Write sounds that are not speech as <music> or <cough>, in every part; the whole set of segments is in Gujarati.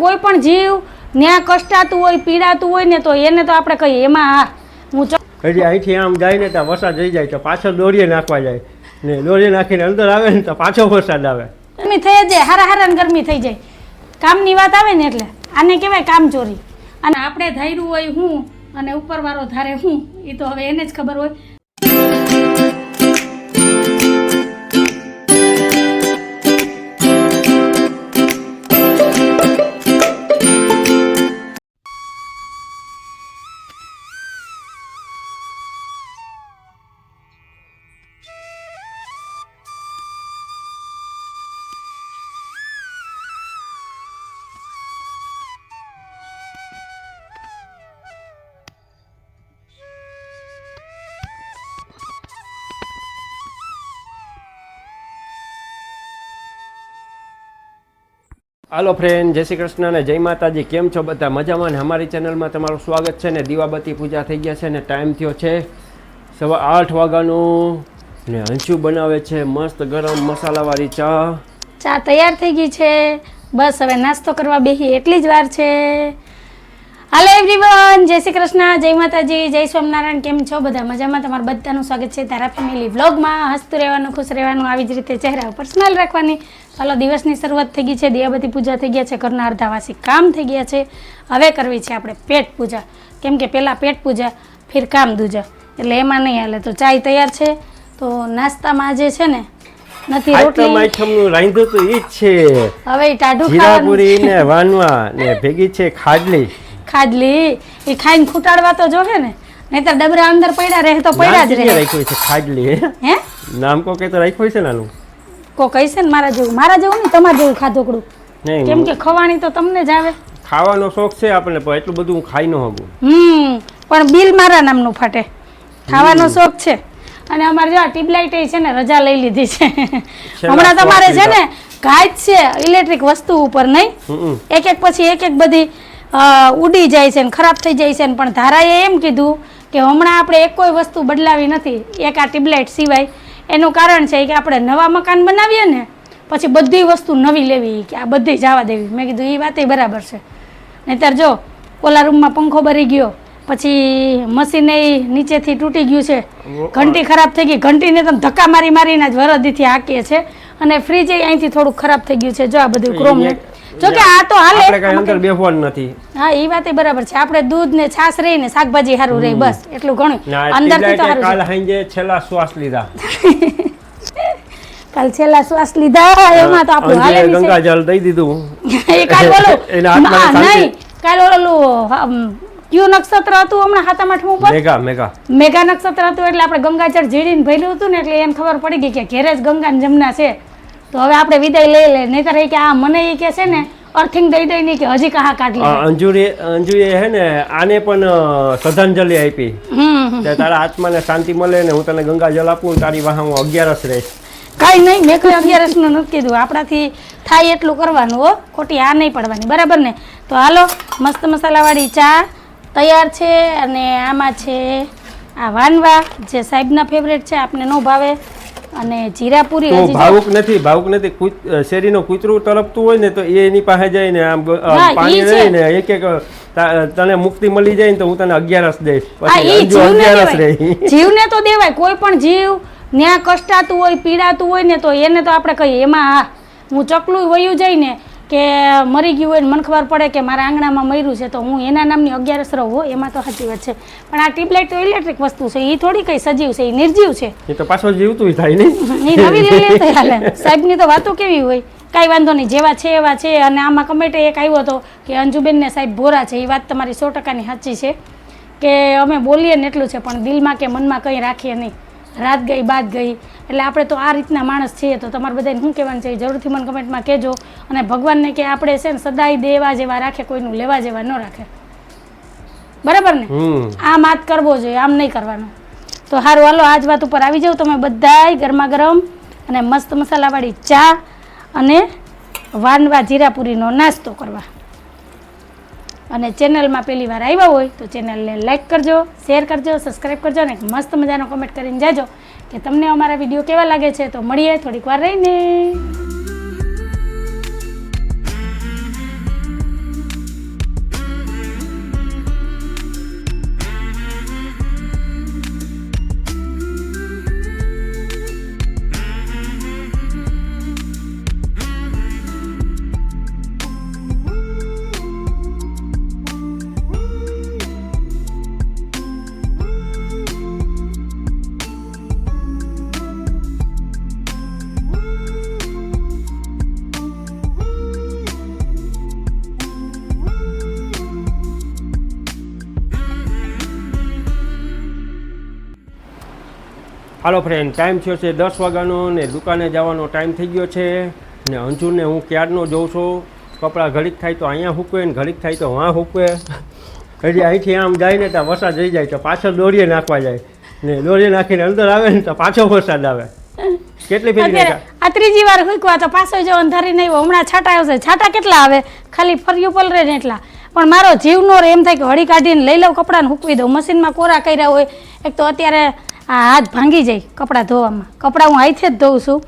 કોઈ પણ જીવ ન્યા કષ્ટાતું હોય પીડાતું હોય ને તો એને તો આપણે કહીએ એમાં હા હું હજી અહીંથી આમ જાય ને ત્યાં વરસાદ જઈ જાય તો પાછો દોરીએ નાખવા જાય. ને દોરીએ નાખીને અંદર આવે ને તો પાછો વરસાદ આવે. ગરમી થઈ જાય હારા હારા ગરમી થઈ જાય. કામની વાત આવે ને એટલે આને કહેવાય કામ ચોરી અને આપણે ધાર્યું હોય હું અને ઉપરવાળો ધારે હું એ તો હવે એને જ ખબર હોય. હાલો ફ્રેન્ડ જય શ્રી કૃષ્ણ અને જય માતાજી. કેમ છો બધા? મજામાં ને અમારી ચેનલમાં તમારું સ્વાગત છે ને દીવાબત્તી પૂજા થઈ ગયા છે ને ટાઈમ થયો છે સવા આઠ વાગ્યાનું. ને હંચું બનાવે છે મસ્ત ગરમ મસાલાવાળી ચા. ચા તૈયાર થઈ ગઈ છે. બસ હવે નાસ્તો કરવા બેસી એટલી જ વાર છે. હાલો એવરીવન જય શ્રી કૃષ્ણ જય માતાજી જય સ્વામિનારાયણ કેમ છો બધા? મજામાં? તમારું બધાનું સ્વાગત છે તારા ફેમિલી વ્લોગમાં હસતું રહેવાનું ખુશ રહેવાનું આવી જ રીતે ચહેરા ઉપર સ્માઇલ રાખવાની. ચાલો દિવસની શરૂઆત થઈ ગઈ છે. દિયાબતી પૂજા થઈ ગયા છે. ઘરના અર્ધાવાસી કામ થઈ ગયા છે. હવે કરવી છે આપણે પેટ પૂજા. કેમ કે પહેલાં પેટ પૂજા ફિર કામ દૂજા. એટલે એમાં નહીં હાલે. તો ચાય તૈયાર છે. તો નાસ્તામાં આજે છે ને નથી રોટલી. આઈટમનું રાંધ્યું તો ઈ જ છે. હવે ટાઢું ખાવાનું જીરાપુરી ને વાનવા ને <laughs> ભેગી છે ખાડલી. ખાડલી એ ખાઈને ખૂટાડવા તો જોવે ને. નહીતર ડબરા અંદર પડ્યા રહે તો પડ્યા નામ જ રહે. રાખ્યું છે? ખાડલી હે? નામ કો કે તો રાખ્યું છે નાનું કો કહીશે ને મારા જેવું. મારા જેવું નહીં તમારા જેવું ખાધોકડું. કેમ કે ખવાણી તો તમને જ આવે. ખાવાનો શોખ છે આપણને પણ એટલું બધું હું ખાઈ ન હગું હમ પણ બિલ મારા નામનું ફાટે. ખાવાનો શોખ છે. અને અમારે જો ટ્યુબલાઇટ છે ને રજા લઈ લીધી છે. હમણાં તમારે છે ને ગાય છે ઇલેક્ટ્રિક વસ્તુ ઉપર નહીં. એક એક પછી એક એક બધી ઉડી જાય છે ને ખરાબ થઈ જાય છે ને પણ ધારાએ એમ કીધું કે હમણાં આપણે એક કોઈ વસ્તુ બદલાવી નથી એક આ ટ્યુબલાઇટ સિવાય. એનું કારણ છે કે આપણે નવા મકાન બનાવીએ ને પછી બધી વસ્તુ નવી લેવી કે આ બધી જવા દેવી. મેં કીધું એ વાત બરાબર છે. નહીતર જો ઓલા રૂમમાં પંખો ભરી ગયો પછી મશીન નીચેથી તૂટી ગયું છે. ઘંટી ખરાબ થઈ ગઈ. ઘંટીને તમે ધક્કા મારી મારીને જ વરદીથી હાકીએ છે. અને ફ્રીજ અહીંથી થોડુંક ખરાબ થઈ ગયું છે. જો આ બધું ક્રોમ જો કે આ તો હાલે. આપણે કઈ અંદર બેસવાનું નથી. હા એ વાત બરાબર છે. આપણે દૂધ ને છાસ રહી ને શાકભાજી સારું રહી બસ એટલું ઘણું. અંદરથી તો કાલ હાંજે છેલ્લા શ્વાસ લીધા. <laughs> કાલ છેલ્લા શ્વાસ લીધા એમાં તો આપણું હાલે નહીં ગંગાજળ દઈ દીધું. <laughs> એ કાલ બોલો. <laughs> નહીં. કાલ ઓલું કયું નક્ષત્ર હતું હમણાં હાથમ આઠમું ઉપર? મેગા મેગા મેઘા નક્ષત્ર હતું એટલે આપણે ગંગાજળ ઝીડીને ભર્યું હતું ને એટલે એમ ખબર પડી ગઈ કે ઘેરે જ ગંગા ને જમના છે. તો હવે આપણે વિદાય લઈ લે નહીતર એ કે આ મને એ કે છે ને અર્થિંગ દઈ દઈ નહીં કે હજી કહા કાઢી. અંજુરે અંજુએ હે ને આને પણ શ્રદ્ધાંજલિ આપી. કે તારા આત્માને શાંતિ મળે ને હું તને ગંગાજળ આપું તારી વાહ હું અગિયારસ રહીશ. કાંઈ નહીં મેં કોઈ અગિયારસનું નથી કીધું. આપણાથી થાય એટલું કરવાનું હો. ખોટી આ નહીં પડવાની. બરાબર ને? તો હાલો મસ્ત મસાલાવાળી ચા તૈયાર છે અને આમાં છે આ વાનવા જે સાહેબના ફેવરેટ છે આપને ન ભાવે. અને જીરાપુરી તો ભાવુક નથી ભાવુક નથી. શેરીનો કૂતરું તરપતું હોય ને તો એ એની પાસે આમ અ, હા, ઈ પાણી છે. રહીને એક એક તને મુક્તિ મળી જાય ને તો હું તને અગિયારસ દઈશ. <laughs> જીવને તો દેવાય. કોઈ પણ જીવ ન્યા કષ્ટાતું હોય પીડાતું હોય ને તો એને તો આપણે કહીએ. એમાં હા હું ચકલું વયું જાય ને કે મરી ગયું હોય મને ખબર પડે કે મારા આંગણામાં મર્યું છે તો હું એના નામની અગિયારસ રહું એમાં તો સાચી વાત છે. પણ આ ટ્યુબલાઇટ તો ઇલેક્ટ્રિક વસ્તુ છે એ થોડી કઈ સજીવ છે એ નિર્જીવ છે. એ તો પાછો જીવતું થાય નહીં. એ નવી તો હાલે. સાહેબની તો વાતો કેવી હોય? કાંઈ વાંધો નહીં જેવા છે એવા છે અને આમાં કમેટે એક આવ્યો હતો કે અંજુબેનને સાહેબ ભોરા છે એ વાત તમારી સો ટકાની સાચી છે. કે અમે બોલીએ ને એટલું છે પણ દિલમાં કે મનમાં કંઈ રાખીએ નહીં. રાત ગઈ બાદ ગઈ. એટલે આપણે તો આ રીતના માણસ છીએ તો તમારે બધાને શું કહેવાનું છે જરૂરથી મને કમેન્ટમાં કહેજો. અને ભગવાનને કે આપણે છે ને સદાય દેવા જેવા રાખે કોઈનું લેવા જેવા ન રાખે. બરાબર ને? આમ હાથ કરવો જોઈએ આમ નહીં કરવાનો. તો સારું હાલો આજ વાત ઉપર આવી જાવ તમે બધાય ગરમા ગરમ અને મસ્ત મસાલાવાળી ચા અને વાનવા જીરાપુરીનો નાસ્તો કરવા. અને ચેનલમાં પહેલી વાર આવ્યા હોય તો ચેનલને લાઇક કરજો શેર કરજો સબસ્ક્રાઈબ કરજો અને મસ્ત મજાનો કમેન્ટ કરીને જાજો કે તમને અમારા વીડિયો કેવા લાગે છે. તો મળીએ થોડીક વાર રહીને. હાલો ફ્રેન્ડ ટાઈમ થયો છે દસ વાગ્યાનો ને દુકાને જવાનો ટાઈમ થઈ ગયો છે. ને અંજુને હું ક્યારનો જોઉં છું? કપડાં ઘડીક થાય તો અહીંયા હૂકવે ને ઘડીક થાય તો વાં હૂકવે. એટલે અહીંથી આમ જાય ને ત્યાં વરસાદ રહી જાય તો પાછળ દોરીએ નાખવા જાય. ને દોરીએ નાખીને અંદર આવે ને તો પાછો વરસાદ આવે. કેટલી ફેરી આ ત્રીજી વાર હૂકવા તો પાછો જો અંધારી નહીં. હમણાં છાટા આવશે. છાટા કેટલા આવે? ખાલી ફર્યું પલરે ને એટલા. પણ મારો જીવનો એમ થાય કે હળી કાઢીને લઈ લઉં કપડાને હૂકવી દઉં. મશીનમાં કોરા કર્યા હોય. એક તો અત્યારે આ હાથ ભાંગી જાય કપડાં ધોવામાં. કપડાં હું હાથે જ ધોઉં છું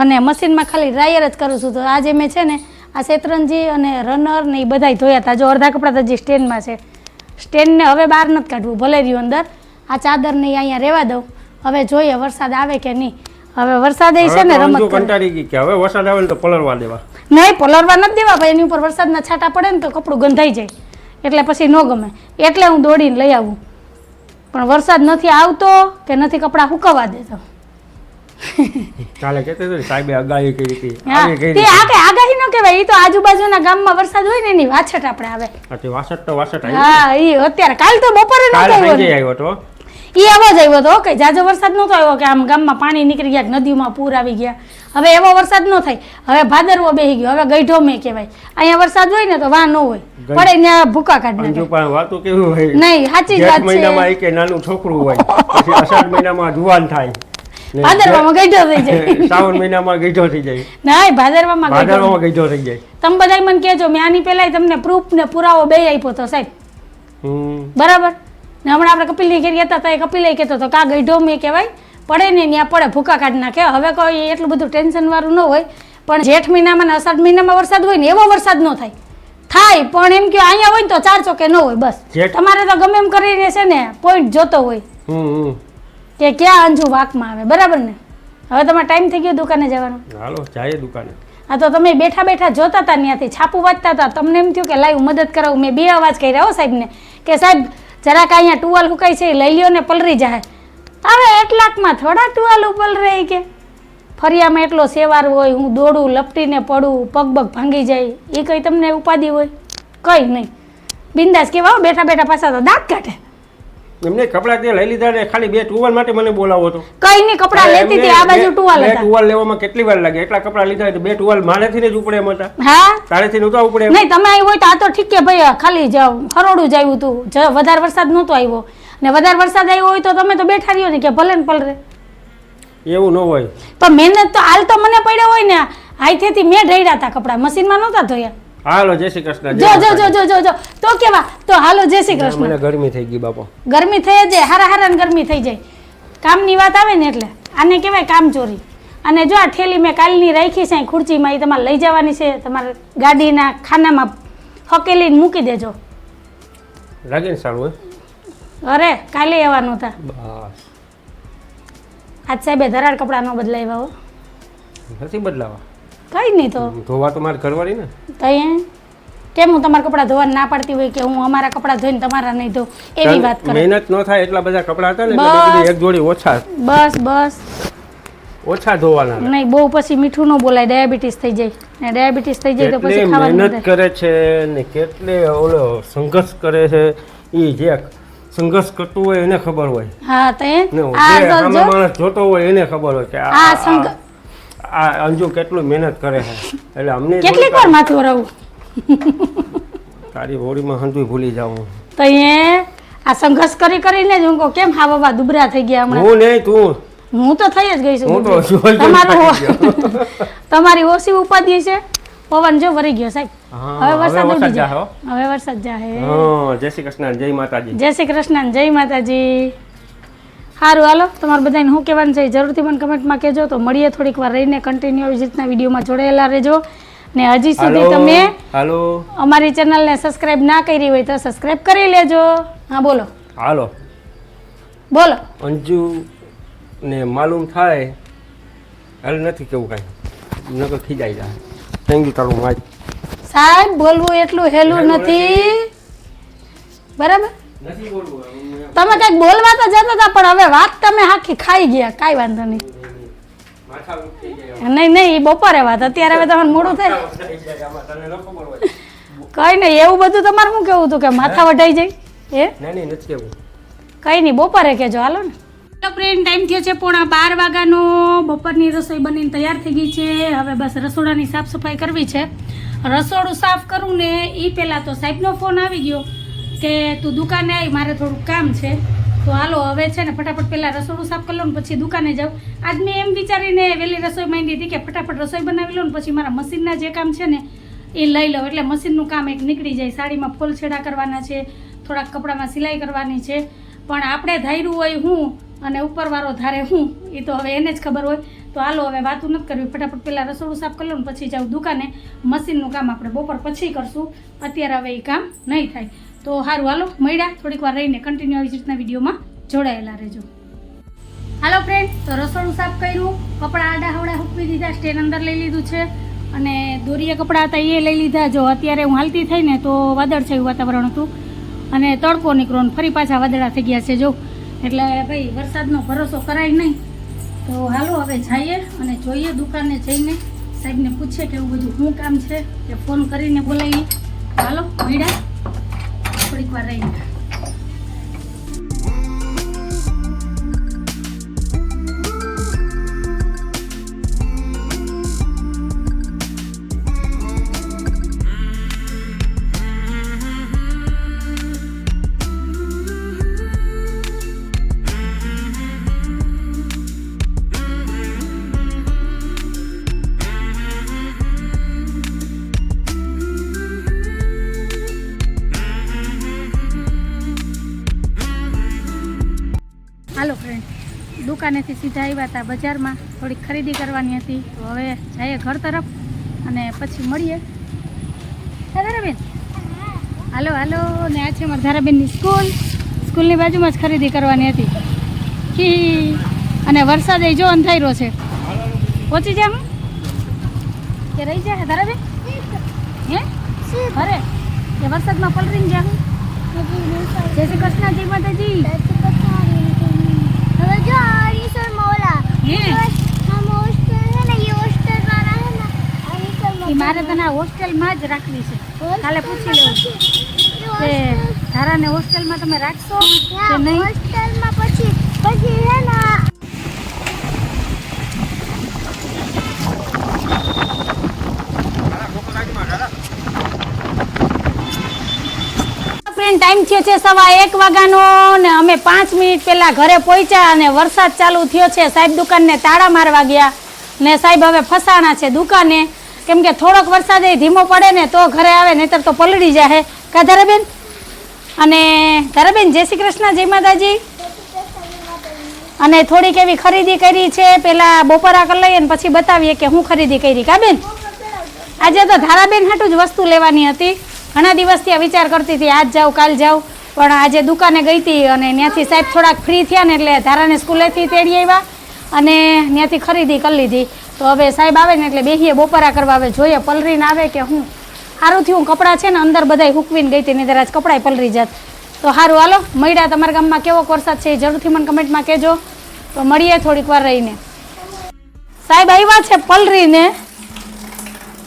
અને મશીનમાં ખાલી ડ્રાયર જ કરું છું. તો આજે મેં છે ને આ શેતરંજી અને રનર ને એ બધાય ધોયા હતા જો અડધા કપડાં તો હજી સ્ટેન્ડમાં છે. સ્ટેન્ડને હવે બહાર નથી કાઢવું. ભલે રહ્યું અંદર. આ ચાદરને અહીંયા રહેવા દઉં. હવે જોઈએ વરસાદ આવે કે નહીં. હવે વરસાદ છે ને રમત. કંટાળી ગઈ કે હવે વરસાદ આવે તો પલળવા દેવા. નહીં પલળવા નથી દેવા ભાઈ. એની ઉપર વરસાદના છાંટા પડે ને તો કપડું ગંધાઈ જાય. એટલે પછી ન ગમે. એટલે હું દોડીને લઈ આવું. પણ વરસાદ નથી આવતો કે નથી કપડાં સુકવવા દેતો? કાલે કહેતી હતી સાહેબે આગાહી કરી હતી. હા તે આ આગાહી નો કહેવાય એ તો આજુબાજુના ગામમાં વરસાદ હોય ને એની વાછટ આપણે આવે. તો હા એ અત્યારે કાલ તો બપોરે આવ્યો તો. એ એવો જ આવ્યો હતો કે જાજો વરસાદ નહોતો આવ્યો કે આમ ગામમાં પાણી નીકળી ગયા નદીમાં પૂર આવી ગયા. હવે એવો વરસાદ ન થાય. હવે ભાદરવો બેહી ગયો. હવે ગઈઢો મેં કહેવાય. અહીંયા વરસાદ હોય ને તો વાં ન હોય. પડે ત્યાં ભૂકા કાઢ નાખે. પણ વાતો કેવું હોય? નહીં સાચી વાત છે. મહિનામાં એક નાનું છોકરું હોય. પછી અષાઢ મહિનામાં જુવાન થાય. ભાદરવામાં ગઈઢો થઈ જાય. <laughs> શ્રાવણ મહિનામાં ગઈઢો થઈ જાય. ના ભાદરવામાં ભાદરવામાં ગઈઢો થઈ જાય. તમે બધા મને કહેજો મેં આની પહેલાય તમને પ્રૂફ ને પુરાવો બે આપ્યો હતો સાહેબ. બરાબર? ને હમણાં આપણે કપિલની ઘેર હતા તો એ કપિલે કહેતો હતો કા ગઈઢો મેં કહેવાય પડે ને ત્યાં પડે ભૂકા કાઢી નાખે. હવે કોઈ એટલું બધું ટેન્શન વાળું ન હોય પણ જેઠ મહિનામાં ને અષાઢ મહિનામાં વરસાદ હોય ને એવો વરસાદ ન થાય. થાય પણ એમ કે અહીંયા હોય ને તો ચાર ચોકે ન હોય બસ. તમારે તો ગમે એમ કરીને છે ને પોઈન્ટ જોતો હોય. કે ક્યાં અંજુ વાકમાં આવે બરાબર ને? હવે તમારે ટાઈમ થઈ ગયો દુકાને જવાનો. હાલો જાય દુકાને. આ તો તમે બેઠા બેઠા જોતા હતા ત્યાંથી છાપું વાંચતા હતા. તમને એમ થયું કે લાઈવ મદદ કરાવું મેં બે અવાજ કર્યા હો સાહેબને કે સાહેબ જરાક અહીંયા ટુવાલ હુકાય છે એ લઈ લ્યો ને પલરી જાય. હવે એટલાકમાં થોડા ટુવાલ પલરે ઈ કે. ફરિયામાં એટલો સેવાર હોય હું દોડું લપટીને પડું પગ પગ ભાંગી જાય એ કંઈ તમને ઉપાધિ હોય? કંઈ નહીં. બિંદાસ હો, બેઠા બેઠા પાછા તો દાંત કાઢે. એમને કપડા તે લઈ લીધા ને ખાલી બે ટુવાલ માટે મને બોલાવો હતો કઈ નહીં કપડા લેતી હતી આ બાજુ ટુવાલ હતા. ટુવાલ લેવામાં કેટલી વાર લાગે? એટલા કપડા લીધા હોય તો બે ટુવાલ મારેથી જ ઉપડે એમ હતા. હા? તારેથી નહોતા ઉપડે? નહીં તમે આવી હોય તો આ તો ઠીક કે ભાઈ ખાલી જાવ હરોડું જ આવ્યું તું. વધારે વરસાદ નહોતો આવ્યો. ને વધારે વરસાદ આવ્યો હોય તો તમે તો બેઠા રહ્યો ને કે ભલે ને પલરે એવું ન હોય. પણ મહેનત તો હાલ તો મને પડ્યો હોય ને. હાથેથી મેં ઢળ્યા હતા કપડા. મશીનમાં નહોતા ધોયા. હાલો જય શ્રી કૃષ્ણ જો જો જો જો જો જો. તો કેવા? તો હાલો જય શ્રી કૃષ્ણ. મને ગરમી થઈ ગઈ બાપો. ગરમી થઈ જાય હારા હારા ગરમી થઈ જાય. કામની વાત આવે ને એટલે. આને કહેવાય કામ ચોરી અને જો આ ઠેલી મેં કાલની રાખી છે ખુરચીમાં એ તમારે લઈ જવાની છે. તમારે ગાડીના ખાનામાં હકેલીને મૂકી દેજો. લાગે ને સારું અરે કાલે આવવાનું હતા. આજ સાહેબે ધરાડ કપડાનો ન બદલાવ્યા નથી બદલાવા? કઈ નહીં તો. ધોવા તો મારે કરવાની ને તઈ કેમ હું તમારા કપડાં ધોવા ના પાડતી હોય કે હું અમારા કપડાં ધોઈને તમારા નહીં ધોઉં? એવી વાત કરે. મહેનત ન થાય એટલા બધા કપડાં હતા ને એટલે એક જોડી ઓછા. બસ બસ. ઓછા ધોવાના નહીં બહુ પછી મીઠું ન બોલાય ડાયાબિટીસ થઈ જાય. ને ડાયાબિટીસ થઈ જાય તો પછી ખાવાનું મહેનત કરે છે ને કેટલે ઓલો સંઘર્ષ કરે છે. એ જે સંઘર્ષ કરતું હોય એને ખબર હોય. હા તો આ માણસ જોતો હોય એને ખબર હોય કે આ- આ અંજુ કેટલું મહેનત કરે છે. એટલે અમને કેટલીક વાર માથું વરાવું? તારી હોળીમાં હંધુય ભૂલી જાઉં. તો એ આ સંઘર્ષ કરી કરીને જ હું કહું કેમ હા બાબા દુબરા થઈ ગયા હમણાં? હું નહીં તું. હું તો થઈ જ ગઈ છું. હું તમારું તમારી ઓછી ઉપાધિ છે. પવન જો વરી ગયો સાહેબ. હવે વરસાદ હવે ઉડી જાય હવે વરસાદ જાહે જય શ્રી કૃષ્ણ જય માતાજી. જય શ્રી કૃષ્ણ જય માતાજી. સારું હાલો. તમારે બધાને શું કહેવાનું છે જરૂરથી મને કમેન્ટમાં કહેજો. તો મળીએ થોડીક વાર રહીને કન્ટિન્યુ આવી રીતના વિડીયોમાં જોડાયેલા રહેજો. ને હજી સુધી તમે હાલો. અમારી ચેનલને સબસ્ક્રાઇબ ના કરી હોય તો સબસ્ક્રાઇબ કરી લેજો. હા બોલો. હાલો. બોલો. અંજુ ને માલુમ થાય. હાલ નથી કેવું કાંઈ. નકર ખીજાઈ જાય થેન્ક યુ તારું વાત સાહેબ બોલવું એટલું હેલું નથી. બરાબર? નથી બોલવું. તમે કંઈક બોલવા તો જતા હતા પણ હવે વાત તમે આખી ખાઈ ગયા કાંઈ વાંધો નહીં. માથા ઉઠી જાય નહીં નહીં એ બપોરે વાત અત્યારે હવે તમારે મોડું થાય. કઈ નહીં એવું બધું તમારે શું કેવું હતું કે માથા વઢાઈ જાય? એ નહીં નહીં નથી કેવું કઈ નહીં બપોરે કહેજો હાલો ને. ફ્રેન્ડ ટાઈમ થયો છે પોણા બાર વાગ્યાનો. બપોરની રસોઈ બનીને તૈયાર થઈ ગઈ છે. હવે બસ રસોડાની સાફ સફાઈ કરવી છે. રસોડું સાફ કરું ને એ પહેલાં તો સાહેબનો ફોન આવી ગયો. કે તું દુકાને આવી મારે થોડુંક કામ છે. તો હાલો, હવે છે ને ફટાફટ પહેલાં રસોડું સાફ કરી લો ને પછી દુકાને જાઉં. આજ મેં એમ વિચારીને વહેલી રસોઈ માંડી હતી કે ફટાફટ રસોઈ બનાવી લો ને પછી મારા મશીનના જે કામ છે ને, એ લઈ લઉં. એટલે મશીનનું કામ એક નીકળી જાય. સાડીમાં ફોલ છેડા કરવાના છે, થોડાક કપડામાં સિલાઈ કરવાની છે. પણ આપણે ધાર્યું હોય હું અને ઉપરવાળો ધારે હું, એ તો હવે એને જ ખબર હોય. તો હાલો, હવે વાતું નથી કરવી. ફટાફટ પહેલાં રસોડું સાફ કરી ને પછી જાઉં દુકાને. મશીનનું કામ આપણે બપોર પછી કરશું. અત્યારે હવે એ કામ નહીં થાય. તો સારું હાલો, મળ્યા. થોડીક વાર રહીને કન્ટિન્યુ આવી રીતના વિડીયોમાં જોડાયેલા રહેજો. હાલો ફ્રેન્ડ તો રસોડું સાફ કર્યું. કપડાં આડા હવડા હૂકવી દીધા સ્ટેન અંદર લઈ લીધું છે. અને દોરીએ કપડાં હતા, એ લઈ લીધા. જો અત્યારે હું હાલતી થઈને તો વાદળ એવું વાતાવરણ હતું. અને તડકો નીકળો ફરી પાછા વાદળા થઈ ગયા છે, જો. એટલે ભાઈ, વરસાદનો ભરોસો કરાય નહીં. તો હાલો, હવે જઈએ અને જોઈએ દુકાને જઈને. સાહેબને પૂછીએ કે એવું બધું શું કામ છે, કે ફોન કરીને બોલાવીએ. હાલો, મળ્યા. થોડીક દુકાનેથી સીધા આવ્યા હતા, બજારમાં થોડીક ખરીદી કરવાની હતી. તો હવે જઈએ ઘર તરફ અને પછી મળીએ. ધારાબેન? હાલો હાલો. ને આ છે અમારા ધારાબેનની સ્કૂલ. સ્કૂલની બાજુમાં જ ખરીદી કરવાની હતી. કી અને વરસાદ એ જો અંધાર્યો છે. પહોંચી જા હું. કે રહી જાય ધારાબેન? હે? અરે, કે વરસાદમાં પલરીને જા હું. જય શ્રી કૃષ્ણ, જય માતાજી. મારે તને હોસ્ટેલમાં જ રાખવી છે. કાલે પૂછી લેવું કે ધારાને હોસ્ટેલમાં તમે રાખશો કે નહીં? હોસ્ટેલમાં પછી પછી હે ને ફ્રેન્ડ ટાઈમ થયો છે સવા એક વાગ્યાનો ને અમે પાંચ મિનિટ પહેલા ઘરે પહોંચ્યા અને વરસાદ ચાલુ થયો છે. સાહેબ દુકાનને તાળા મારવા ગયા ને સાહેબ હવે ફસાણા છે દુકાને. કેમ કે થોડોક વરસાદ એ ધીમો પડે ને તો ઘરે આવે, નહીતર તો પલળી જાય કા ધારાબેન? અને ધારાબેન, જય શ્રી કૃષ્ણ, જય માતાજી. અને થોડીક એવી ખરીદી કરી છે. પેલા બપોરા કરી લઈએ ને પછી બતાવીએ કે હું ખરીદી કરી. કા બેન? આજે તો ધારાબેન હાટું જ વસ્તુ લેવાની હતી. ઘણા દિવસથી આ વિચાર કરતી હતી, આજ જાઉં, કાલ જાઉં. પણ આજે દુકાને ગઈ હતી અને ત્યાંથી સાહેબ થોડાક ફ્રી થયા ને એટલે ધારાને સ્કૂલેથી તેડી આવ્યા અને ત્યાંથી ખરીદી કરી લીધી. તો હવે સાહેબ આવે ને એટલે બેહીએ બપોરા કરવા આવે, જોઈએ પલરીને આવે કે હું? સારું થયું, કપડાં છે ને અંદર બધાય હૂકવીને ગઈ હતી નહીં આજ કપડાય પલરી જાત. તો સારું હાલો, મળ્યા તમારા ગામમાં કેવો વરસાદ છે એ જરૂરથી મને કમેન્ટમાં કહેજો. તો મળીએ થોડીક વાર રહીને. સાહેબ, આવ્યા છે પલરીને.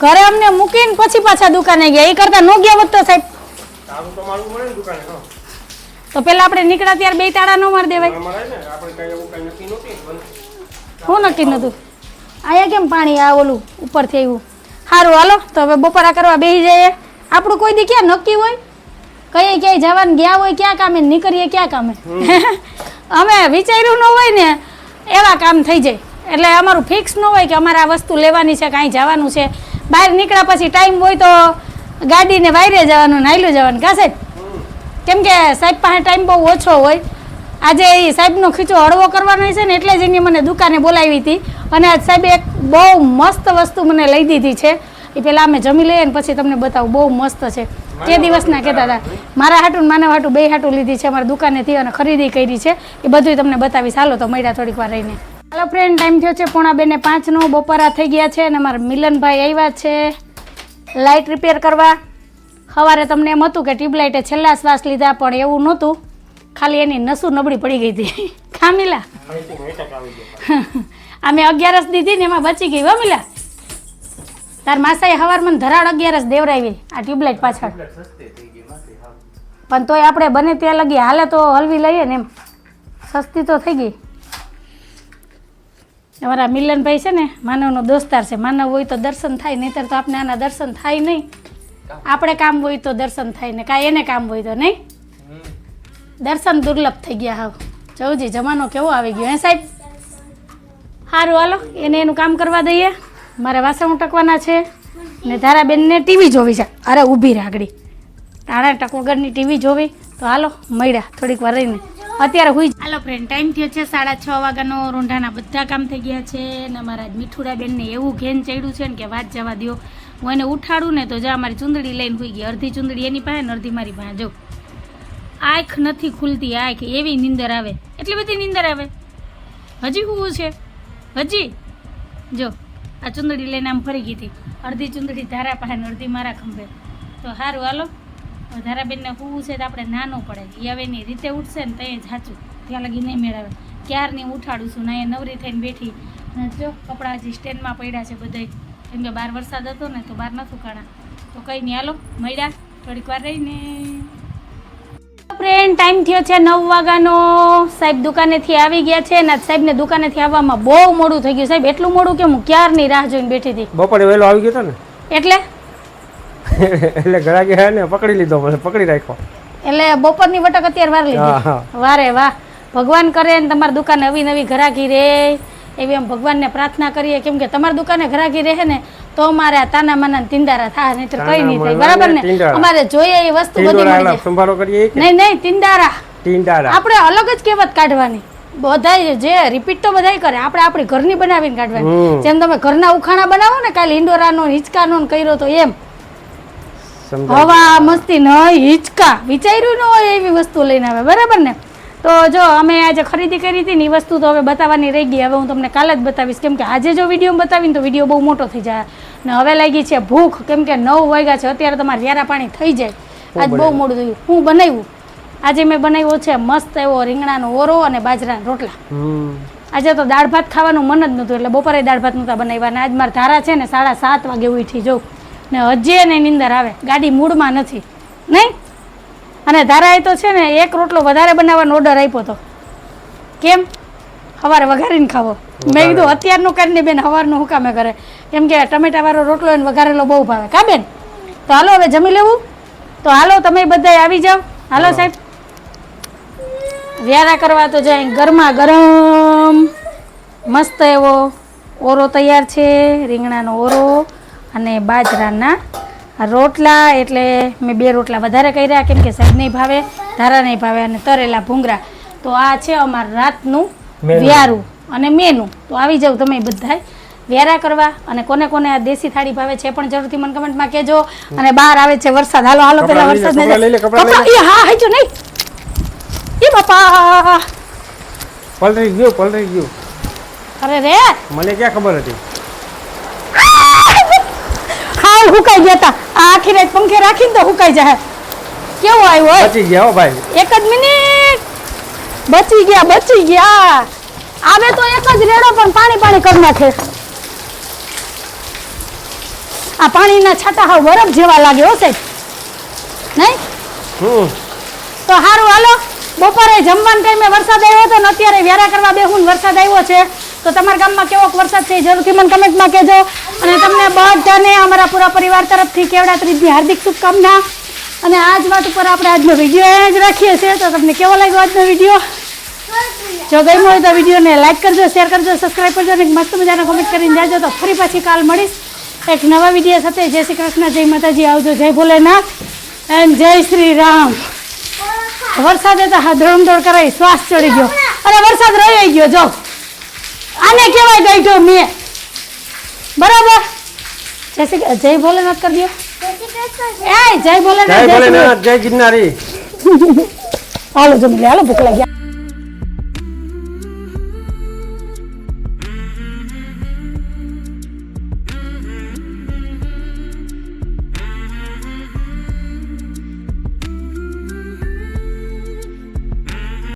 ઘરે અમને મૂકીને પછી પાછા દુકાને ગયા. એ કરતા નો ગયા વધતો તો સાહેબ? તારું તો ને દુકાને હા. તો પેલા આપણે નીકળ્યા ત્યારે બે તાળા ન મારી દેવાય. આપણે કઈ એવું કઈ નક્કી નહોતી શું નક્કી નતું અહીંયા કેમ પાણી આ ઓલું ઉપરથી આવ્યું? સારું હાલો તો હવે બપોરા કરવા બેસી જઈએ. આપણું કોઈ દી ક્યાં નક્કી હોય? કઈ ક્યાંય જવાનું ગયા હોય ક્યાં કામે નીકળીએ ક્યાં કામે? <laughs> અમે વિચાર્યું ન હોય ને એવા કામ થઈ જાય. એટલે અમારું ફિક્સ ન હોય કે અમારે આ વસ્તુ લેવાની છે કાંઈ જવાનું છે. બહાર નીકળ્યા પછી ટાઈમ હોય તો ગાડીને વાયરે જવાનું, નાયલું જવાનું. કા સાહેબ? કેમ કે સાહેબ પાસે ટાઈમ બહુ ઓછો હોય. આજે એ સાહેબનો ખીચો હળવો કરવાનો છે ને એટલે જ એની મને દુકાને બોલાવી હતી. અને સાહેબે એક બહુ મસ્ત વસ્તુ મને લઈ દીધી છે. એ પહેલાં અમે જમી લઈએ ને પછી તમને બતાવું. બહુ મસ્ત છે. તે દિવસના કહેતા હતા, મારા હાટું માનવ હાટું બે હાટું લીધી છે. અમારા દુકાનેથી અને ખરીદી કરી છે. એ બધું તમને બતાવીશ. હાલો તો મળ્યા થોડીક વાર રહીને. હાલો ફ્રેન્ડ ટાઈમ થયો છે પોણા બેને પાંચનો. બપોરા થઈ ગયા છે અને મારા મિલનભાઈ આવ્યા છે. લાઇટ રિપેર કરવા. સવારે તમને એમ હતું કે ટ્યુબલાઇટે છેલ્લા શ્વાસ લીધા, પણ એવું નહોતું. ખાલી એની નસું નબળી પડી ગઈ હતી. <laughs> ખામીલા <laughs> અમે અગિયારસ દીધી ને એમાં બચી ગઈ વમીલા તાર માસાએ હવાર મને ધરાડ અગિયારસ દેવરાવી. આ ટ્યુબલાઇટ પાછળ. પણ તોય આપણે બને ત્યાં લગી હાલે તો હલવી લઈએ ને એમ. સસ્તી તો થઈ ગઈ. અમારા મિલનભાઈ છે ને, માનવનો દોસ્તાર છે. માનવ હોય તો દર્શન થાય, નહીંતર તો આપણે આના દર્શન થાય નહીં. આપણે કામ હોય તો દર્શન થાય ને, કાંઈ એને કામ હોય તો નહીં. દર્શન દુર્લભ થઈ ગયા હાવ. જવજી, જમાનો કેવો આવી ગયો હે સાહેબ? સારું હાલો, એને એનું કામ કરવા દઈએ. મારે વાસણ ટકવાના છે ને ધારાબેનને ટીવી જોવી છે. અરે, ઊભી રાખડી તાણા ટક વગરની ટીવી જોવી. તો હાલો, મળ્યા, થોડીક વાર રહીને. અત્યારે હુઈ હાલો ફ્રેન્ડ ટાઈમ થયો છે સાડા છ વાગ્યાનો. રોંઢાના બધા કામ થઈ ગયા છે ને અમારા મીઠુડા બેનને એવું ઘેન ચડ્યું છે ને કે વાત જવા દો હું એને ઉઠાડું ને તો જા મારી ચૂંદડી લઈને હુઈ ગઈ. અડધી ચૂંદડી એની પાસે ને અડધી મારી પાસે. આંખ નથી ખુલતી આંખ એવી નીંદર આવે. એટલી બધી નીંદર આવે. હજી શું છે હજી? જો, આ ચુંદડી લઈને આમ ફરી ગઈ હતી. અડધી ચુંદડી ધારા પાસે અડધી મારા ખંભે. તો સારું હાલો. ધારાબેનને પૂવું છે તો આપણે નાનું પડે. એ હવે એની રીતે ઉઠશે ને ત્યાં સાચું. ત્યાં લગી નહીં મેળવે. ક્યારની ઉઠાડું છું ના એ નવરી થઈને બેઠી. અને જો કપડાં હજી સ્ટેન્ડમાં પડ્યા છે બધા કેમ કે બહાર વરસાદ હતો ને તો બહાર નતું કાણા તો કંઈ નહીં હાલો મળ્યા. થોડીક વાર રહીને. ફ્રેન્ડ ટાઈમ થયો છે નવ વાગ્યાનો. સાહેબ દુકાનેથી આવી ગયા છે અને સાહેબને દુકાનેથી આવવામાં બહુ મોડું થઈ ગયું. સાહેબ એટલું મોડું કે હું ક્યારની રાહ જોઈને બેઠી હતી? બપોરે વહેલો આવી ગયો હતો ને. એટલે? એટલે ઘણા ગયા ને પકડી લીધો મને પકડી રાખ્યો. એટલે બપોરની વટક અત્યારે વાર લીધી. વારે વાહ. ભગવાન કરે ને તમારી દુકાન નવી નવી ઘરાકી રહે એવી એમ ભગવાનને પ્રાર્થના કરીએ. કેમ કે તમારી દુકાને ઘરાકી રહે ને તો અમારે આ તાના માના ને તિંદારા થાય નહીતર કઈ નહીં થાય. બરાબર ને? અમારે જોઈએ એ વસ્તુ બધી મળી જાય. કરીએ નહીં નહીં તિંદારા ટીંડારા. આપણે અલગ જ કહેવત કાઢવાની. બધાય જે રિપીટ તો બધાય કરે. આપણે આપણી ઘરની બનાવીને કાઢવાની. જેમ તમે ઘરના ઉખાણા બનાવો ને કાલે ઇન્ડોરાનો હિંચકાનો ને કર્યો તો એમ. હવા મસ્તી નહીં હિંચકા. વિચાર્યું ન હોય એવી વસ્તુ લઈને આવે બરાબર ને? તો જો અમે આજે ખરીદી કરી હતી ને એ વસ્તુ તો હવે બતાવવાની રહી ગઈ. હવે હું તમને કાલે જ બતાવીશ. કેમ કે આજે જો વીડિયો બતાવીને તો વીડિયો બહુ મોટો થઈ જાય. ને હવે લાગી છે ભૂખ. કેમ કે નવ વાગ્યા છે અત્યારે તમારે વ્યારા પાણી થઈ જાય. આજ બહુ મોડું થયું. હું બનાવ્યું? આજે મેં બનાવ્યો છે મસ્ત એવો રીંગણાનો ઓરો અને બાજરાના રોટલા. આજે તો દાળ ભાત ખાવાનું મન જ નહોતું એટલે બપોરે દાળ ભાત નહોતા બનાવ્યા અને આજ મારા ધારા છે ને સાડા સાત વાગે ઉઠી જવું ને હજી એને નીંદર આવે. ગાડી મૂડમાં નથી. નહીં? અને ધારાએ તો છે ને એક રોટલો વધારે બનાવવાનો ઓર્ડર આપ્યો હતો કેમ? સવારે વઘારીને ખાવો. મેં કીધું અત્યારનું કરીને બેન સવારનું હું કામે કરે? કેમ કે ટમેટાવાળો રોટલો એને વઘારેલો બહુ ભાવે. કા બેન? તો હાલો હવે જમી લેવું? તો હાલો તમે બધા આવી જાઓ. હાલો સાહેબ. વ્યારા કરવા તો જાય ગરમા ગરમ. મસ્ત એવો ઓરો તૈયાર છે રીંગણાનો ઓરો. અને બાજરાના રોટલા એટલે મેં બે રોટલા વધારે કર્યા કેમ કે સાહેબ નહીં ભાવે ધારા નહીં ભાવે અને તરેલા ભૂંગરા તો આ છે અમારું રાતનું વ્યારું અને મેનું. તો આવી જાવ તમે બધાય. વ્યારા કરવા અને કોને કોને આ દેશી થાળી ભાવે છે પણ જરૂરથી મને કમેન્ટમાં કહેજો. અને બહાર આવે છે વરસાદ. હાલો હાલો પેલા વરસાદ એ હા હાજો નહીં. એ બાપા. પલરી ગયો પલરી ગયો. અરે રે! મને ક્યાં ખબર હતી? હાવ હુકાઈ ગયા હતા આ આખી રાત પંખે રાખીને તો હુકાઈ જાય કેવો આવ્યો બચી ગયા હો ભાઈ. એક જ મિનિટ. બચી ગયા બચી ગયા. આવે તો એક જ રેડો પણ પાણી પાણી કરી નાખે. આ પાણીના છાંટા હાવ બરફ જેવા લાગે હો સાહેબ. નહીં? તો સારું હાલો. બપોરે જમવાના ટાઈમે વરસાદ આવ્યો હતો ને અત્યારે વ્યારા કરવા બેહું વરસાદ આવ્યો છે. તો તમારા ગામમાં કેવો વરસાદ છે જરૂરથી મને કમેન્ટમાં કહેજો. અને તમને બધાને અમારા પૂરા પરિવાર તરફથી કેવડા ત્રીજની હાર્દિક શુભકામના. અને આજ વાત ઉપર આપણે આજનો વીડિયો એ જ રાખીએ છીએ. તો તમને કેવો લાગ્યો આજનો વીડિયો? જો ગમ્યો હોય તો વિડીયોને લાઈક કરજો, શેર કરજો સબસ્ક્રાઈબ કરજો અને મસ્ત મજાના કમેન્ટ કરીને જાજો. તો ફરી પાછી કાલ મળીશ. એક નવા વીડિયો સાથે. જય શ્રી કૃષ્ણ, જય માતાજી. આવજો જય ભોલેનાથ. એન્ડ જય શ્રી રામ. વરસાદે તો હા ધોળ કરાવી શ્વાસ ચડી ગયો. અને વરસાદ રહી ગયો. જો. આને કહેવાય ગાઈઠો મેં. બરાબર? જય શ્રી જય ભોલેનાથ કરી દો એ જય ભોલેનાથ જય ભોલેનાથ જય ગિરનારી. હાલો જમી લે હાલો ભૂખ લાગ્યા